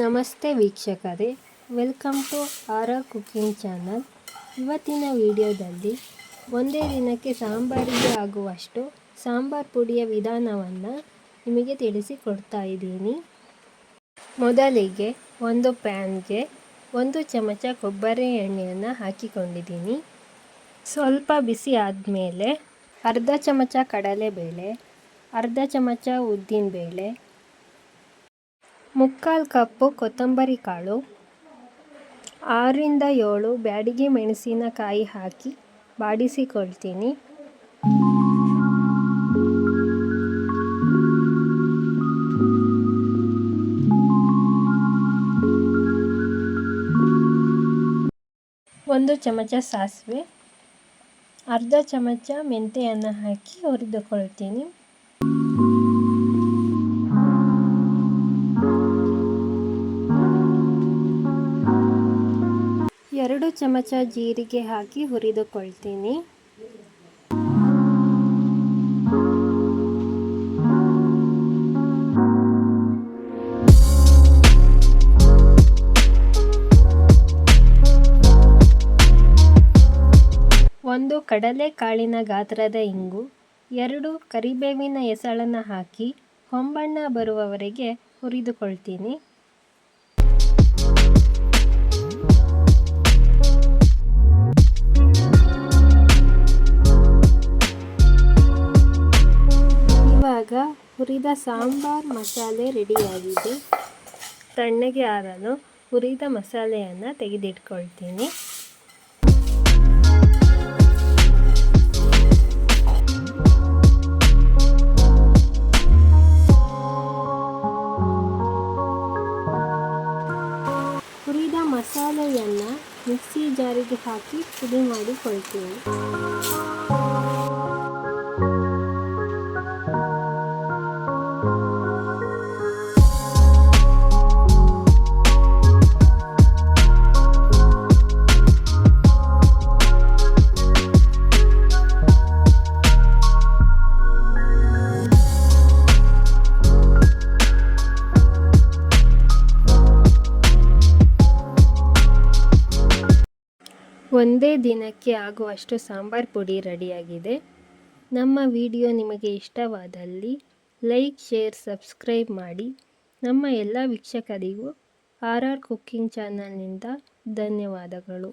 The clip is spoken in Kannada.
ನಮಸ್ತೆ ವೀಕ್ಷಕರೇ. Welcome to our cooking channel ಇವತ್ತಿನ ವಿಡಿಯೋದಲ್ಲಿ ಒಂದೇ ದಿನಕ್ಕೆ ಸಾಂಬಾರಿಗೆ ಆಗುವಷ್ಟು ಸಾಂಬಾರ್ ಪುಡಿಯ ವಿಧಾನವನ್ನು ನಿಮಗೆ ತಿಳಿಸಿಕೊಡ್ತಾ ಇದ್ದೀನಿ. ಮೊದಲಿಗೆ ಒಂದು ಪ್ಯಾನ್ಗೆ ಒಂದು ಚಮಚ ಕೊಬ್ಬರಿ ಎಣ್ಣೆಯನ್ನು ಹಾಕಿಕೊಂಡಿದ್ದೀನಿ. ಸ್ವಲ್ಪ ಬಿಸಿ ಆದಮೇಲೆ ಅರ್ಧ ಚಮಚ ಕಡಲೆಬೇಳೆ, ಅರ್ಧ ಚಮಚ ಉದ್ದಿನಬೇಳೆ ಮುಕ್ಕಾಲು ಕಪ್ಪು ಕೊತ್ತಂಬರಿ ಕಾಳು, ಆರರಿಂದ ಏಳು ಬ್ಯಾಡಿಗೆ ಮೆಣಸಿನಕಾಯಿ ಹಾಕಿ ಬಾಡಿಸಿಕೊಳ್ತೀನಿ. ಒಂದು ಚಮಚ ಸಾಸಿವೆ, ಅರ್ಧ ಚಮಚ ಮೆಂತೆಯನ್ನು ಹಾಕಿ ಹುರಿದುಕೊಳ್ತೀನಿ. ಎರಡು ಚಮಚ ಜೀರಿಗೆ ಹಾಕಿ ಹುರಿದುಕೊಳ್ತೀನಿ. ಒಂದು ಕಡಲೆಕಾಳಿನ ಗಾತ್ರದ ಇಂಗು, ಎರಡು ಕರಿಬೇವಿನ ಎಸಳನ್ನು ಹಾಕಿ ಹೊಂಬಣ್ಣ ಬರುವವರೆಗೆ ಹುರಿದುಕೊಳ್ತೀನಿ. ಹುರಿದ ಸಾಂಬಾರ್ ಮಸಾಲೆ ರೆಡಿಯಾಗಿದೆ. ತಣ್ಣಗೆ ಆರಲು ಹುರಿದ ಮಸಾಲೆಯನ್ನು ತೆಗೆದಿಟ್ಕೊಳ್ತೀನಿ. ಹುರಿದ ಮಸಾಲೆಯನ್ನು ಮಿಕ್ಸಿ ಜಾರಿಗೆ ಹಾಕಿ ಪುಡಿ ಮಾಡಿಕೊಳ್ತೀನಿ. ಒಂದೇ ದಿನಕ್ಕೆ ಆಗುವಷ್ಟು ಸಾಂಬಾರ್ ಪುಡಿ ರೆಡಿಯಾಗಿದೆ. ನಮ್ಮ ವಿಡಿಯೋ ನಿಮಗೆ ಇಷ್ಟವಾದಲ್ಲಿ ಲೈಕ್, ಶೇರ್, ಸಬ್ಸ್ಕ್ರೈಬ್ ಮಾಡಿ. ನಮ್ಮ ಎಲ್ಲ ವೀಕ್ಷಕರಿಗೂ ಆರ್ ಆರ್ ಕುಕ್ಕಿಂಗ್ ಚಾನಲ್ನಿಂದ ಧನ್ಯವಾದಗಳು.